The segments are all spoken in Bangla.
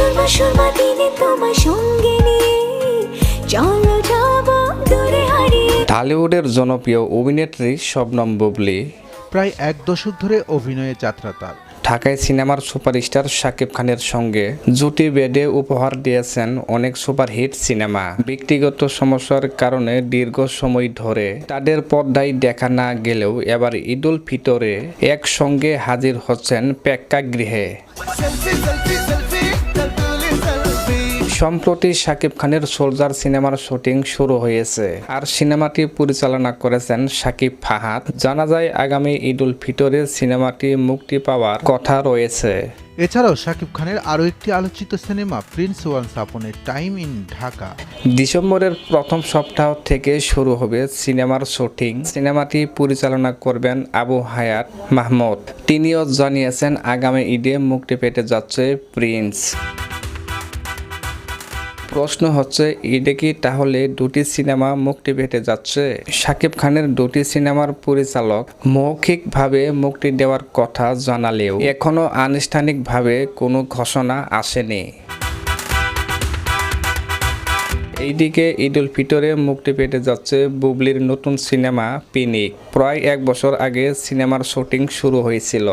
সুরমা সুরমা দিনে তোমার সঙ্গে নিয়ে। চলো যাব দূরে হারিয়ে। ঢালিউডের জনপ্রিয় অভিনেত্রী শবনম বুবলি প্রায় এক দশক ধরে অভিনয়ে যাত্রা তার। ঢাকায় সিনেমার সুপারস্টার শাকিব খানের সঙ্গে জুটি বেডে উপহার দিয়েছেন অনেক সুপারহিট সিনেমা। ব্যক্তিগত সমস্যার কারণে দীর্ঘ সময় ধরে তাদের পর্দায় দেখা না গেলেও এবার ঈদুল ফিতরে একসঙ্গে হাজির হচ্ছেন প্রেক্ষাগৃহে। সম্প্রতি শাকিব খানের সোলজার সিনেমার শুটিং শুরু হয়েছে। আর সিনেমাটি পরিচালনা করেছেন শাকিব ফাহাদ। জানা যায় আগামী ঈদুল ফিতরে সিনেমাটি মুক্তি পাওয়ার কথা রয়েছে। এছাড়াও শাকিব খানের আরও একটি আলোচিত cinema Prince once upon a time in Dhaka. ডিসেম্বরের প্রথম সপ্তাহ থেকে শুরু হবে সিনেমার শুটিং। সিনেমাটি পরিচালনা করবেন আবু হায়াত মাহমুদ। তিনিও জানিয়েছেন আগামী ঈদে মুক্তি পেতে যাচ্ছে প্রিন্স। প্রশ্ন হচ্ছে ঈদে কি তাহলে দুটি সিনেমা মুক্তি পেতে যাচ্ছে? শাকিব খানের দুটি সিনেমার পরিচালক মৌখিকভাবে মুক্তি দেওয়ার কথা জানালেও এখনও আনুষ্ঠানিকভাবে কোনো ঘোষণা আসেনি। এইদিকে ঈদুল ফিতরে মুক্তি পেতে যাচ্ছে বুবলির নতুন সিনেমা পিনিক। প্রায় এক বছর আগে সিনেমার শুটিং শুরু হয়েছিল।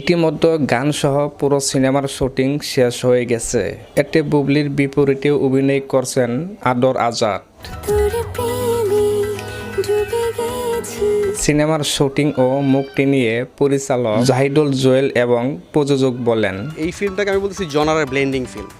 ইতিমধ্যে গান সহ পুরো সিনেমার শুটিং শেষ হয়ে গেছে। এতে বুবলির বিপরীতে অভিনয় করছেন আদর আজাদ। সিনেমার শুটিং ও মুক্তি নিয়ে পরিচালক জাহিদুল জোয়েল এবং প্রযোজক বলেন এই ফিল্মটাকে আমি বলতেছি জনারের ব্লেন্ডিং ফিল্ম।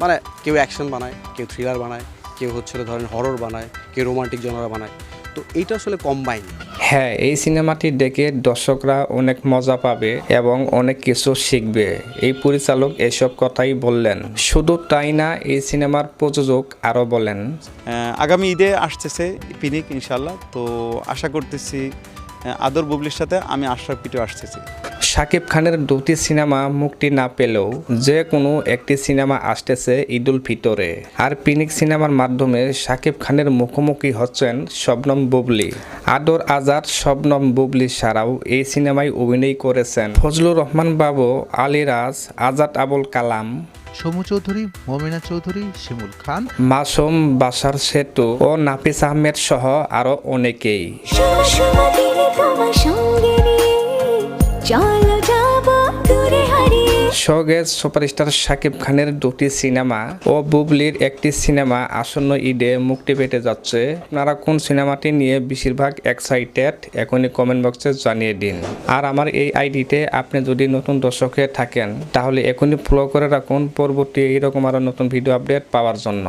মানে কেউ অ্যাকশন বানায় কেউ থ্রিলার বানায় কেউ হচ্ছে ধরেন হরর বানায় কেউ রোমান্টিক জনারা বানায়। তো এইটা আসলে কম্বাইন হ্যাঁ এই সিনেমাটি দেখে দর্শকরা অনেক মজা পাবে এবং অনেক কিছু শিখবে। এই পরিচালক এসব কথাই বললেন। শুধু তাই না এই সিনেমার প্রযোজক আরও বলেন। আগামী ঈদে আসতেছে পিনিক ইনশাল্লাহ তো আশা করতেছি আদর বুবলির সাথে আমি আশরাফ পিটু আসতেছি। শাকিব খানের দুটি সিনেমা মুক্তি না পেলেও যে কোনো একটি সিনেমা আসতেছে ঈদুল ফিতরে। আর পিনিক সিনেমার মাধ্যমে শাকিব খানের মুখোমুখি হচ্ছেন শবনম বুবলি। আদর আজাদ শবনম বুবলি ছাড়াও এই সিনেমায় অভিনয় করেছেন ফজলুর রহমান বাবু আলিরাজ আজাদ আবুল কালাম সমু চৌধুরী মমিনা চৌধুরী শিমুল খান। মাসুম বাসার সেতু ও নাফিস আহমেদ সহ আরও অনেকেই। শোগেজ সুপারস্টার শাকিব খানের দুটি সিনেমা ও বুবলির একটি সিনেমা আসন্ন ঈদে মুক্তি পেতে যাচ্ছে। আপনারা কোন সিনেমাটি নিয়ে বেশিরভাগ এক্সাইটেড এখনই কমেন্ট বক্সে জানিয়ে দিন। আর আমার এই আইডিতে আপনি যদি নতুন দর্শক হয়ে থাকেন, তাহলে এখনই ফলো করে রাখুন। পরবর্তী এইরকম আরও নতুন ভিডিও আপডেট পাওয়ার জন্য।